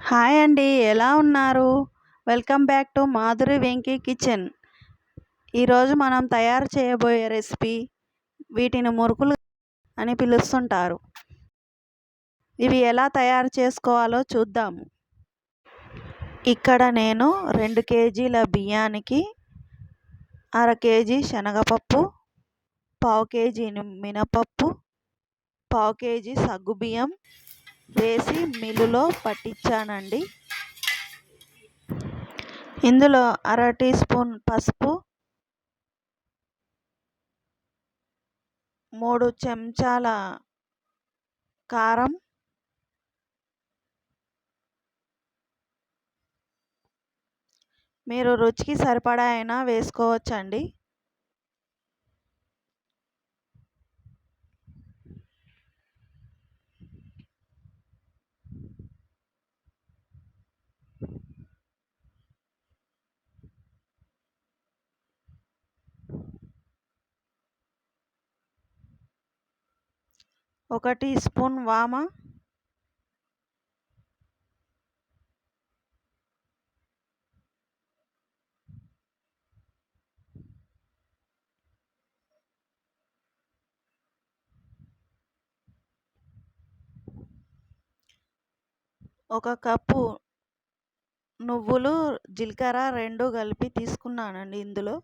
Hi అండి ఎలా ఉన్నారు? Welcome back to Madhuri Venky kitchen. ఈరోజు మనం తయారు చేయబోయే రెసిపీ వీటిని మురుకులు అని పిలుస్తుంటారు. ఇవి ఎలా తయారు చేసుకోవాలో చూద్దాము ఇక్కడ నేను రెండు కేజీల బియ్యానికి అర కేజీ శనగపప్పు పావు కేజీ మినపప్పు పావు కేజీ సగ్గుబియ్యం వేసి మిల్లులో పట్టించానండి. ఇందులో అర టీ స్పూన్ పసుపు మూడు చెంచాల కారం మీరు రుచికి సరిపడా అయినా వేసుకోవచ్చండి. ఒక టీ స్పూన్ వామ. ఒక కప్పు నువ్వులు జీలకర్ర రెండు కలిపి తీసుకున్నానండి ఇందులో.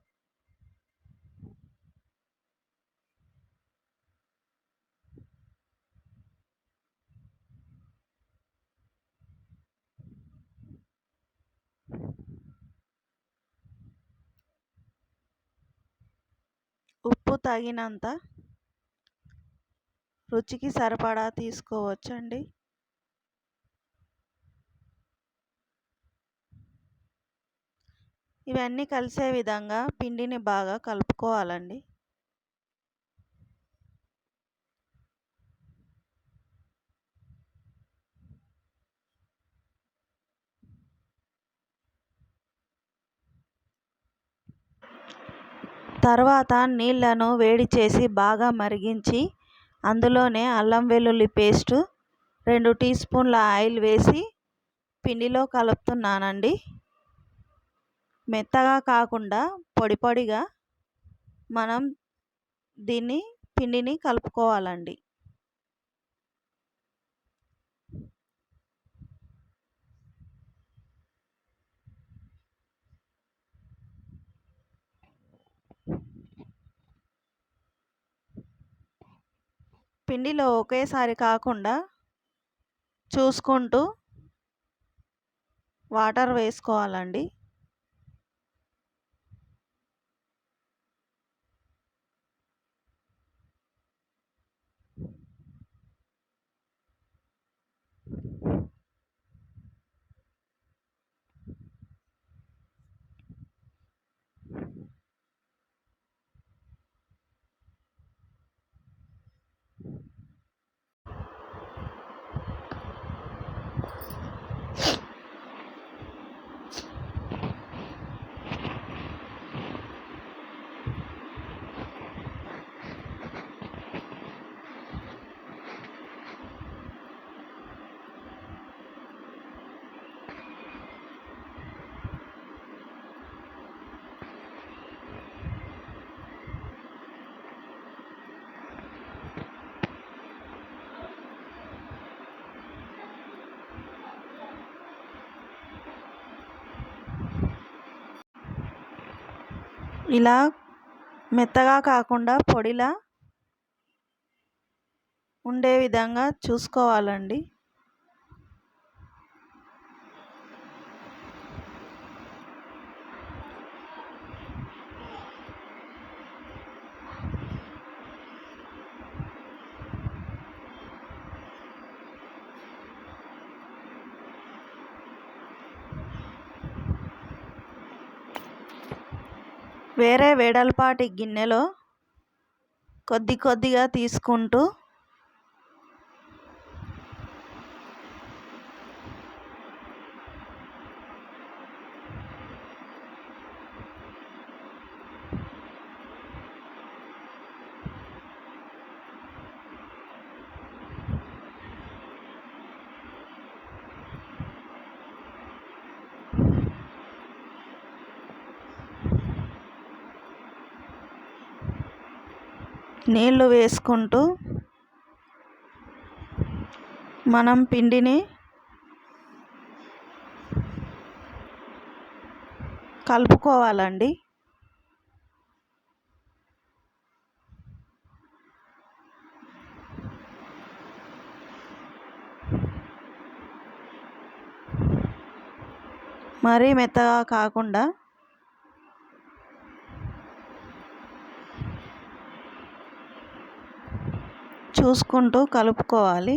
తగినంత రుచికి సరిపడా తీసుకోవచ్చండి. ఇవన్నీ కలిసే విధంగా పిండిని బాగా కలుపుకోవాలండి. తర్వాత నీళ్ళను వేడి చేసి బాగా మరిగించి అందులోనే అల్లం వెల్లుల్లి పేస్టు రెండు టీ స్పూన్ల ఆయిల్ వేసి పిండిలో కలుపుతున్నానండి. మెత్తగా కాకుండా పొడి పొడిగా మనం దీన్ని పిండిని కలుపుకోవాలండి. పిండిలో ఒకేసారి కాకుండా చూసుకుంటూ వాటర్ వేసుకోవాలండి. ఇలా మెత్తగా కాకుండా పొడిలా ఉండే విధంగా చూసుకోవాలండి. వేరే వెడల్పాటి గిన్నెలో కొద్ది కొద్దిగా తీసుకుంటూ నీళ్ళు వేసుకుంటూ మనం పిండిని కలుపుకోవాలండి. మరీ మెత్తగా కాకుండా చూసుకుంటూ కలుపుకోవాలి.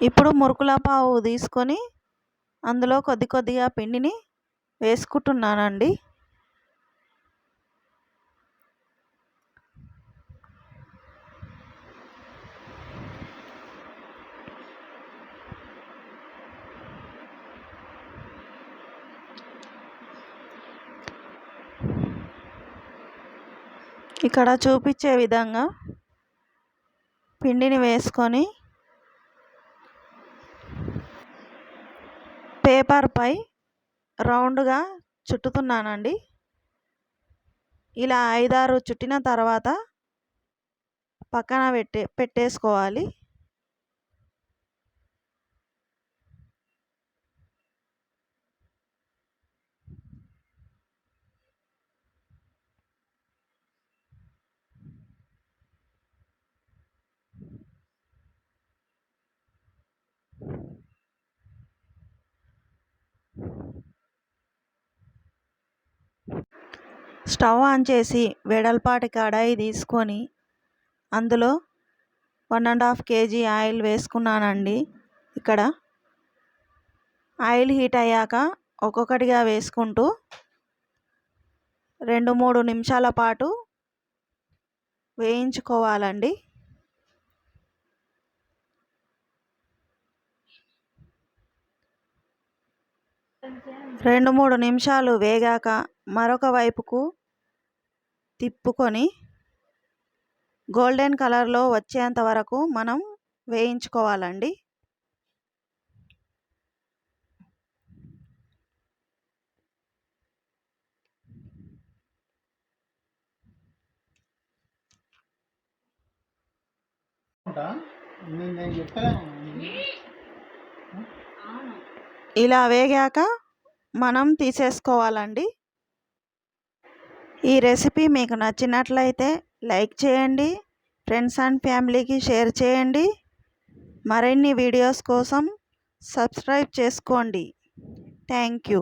ఇప్పుడు మురుకుల పావు తీసుకొని అందులో కొద్ది కొద్దిగా పిండిని వేసుకుంటున్నానండి. ఇక్కడ చూపించే విధంగా పిండిని వేసుకొని పేపర్పై రౌండ్గా చుట్టుతున్నానండి. ఇలా ఐదారు చుట్టిన తర్వాత పక్కన పెట్టే పెట్టేసుకోవాలి. స్టవ్ ఆన్ చేసి వెడల్పాటి కడాయి తీసుకొని అందులో one and half KG oil వేసుకున్నానండి. ఇక్కడ ఆయిల్ హీట్ అయ్యాక ఒక్కొక్కటిగా వేసుకుంటూ రెండు మూడు నిమిషాల పాటు వేయించుకోవాలండి. రెండు మూడు నిమిషాలు వేగాక మరొక వైపుకు తిప్పుకొని గోల్డెన్ కలర్లో వచ్చేంత వరకు మనం వేయించుకోవాలండి. ఇలా వేగాక మనం తీసేసుకోవాలండి. ఈ రెసిపీ మీకు నచ్చినట్లయితే లైక్ చేయండి ఫ్రెండ్స్ అండ్ ఫ్యామిలీకి షేర్ చేయండి. మరిన్ని వీడియోస్ కోసం సబ్స్క్రైబ్ చేసుకోండి. Thank you.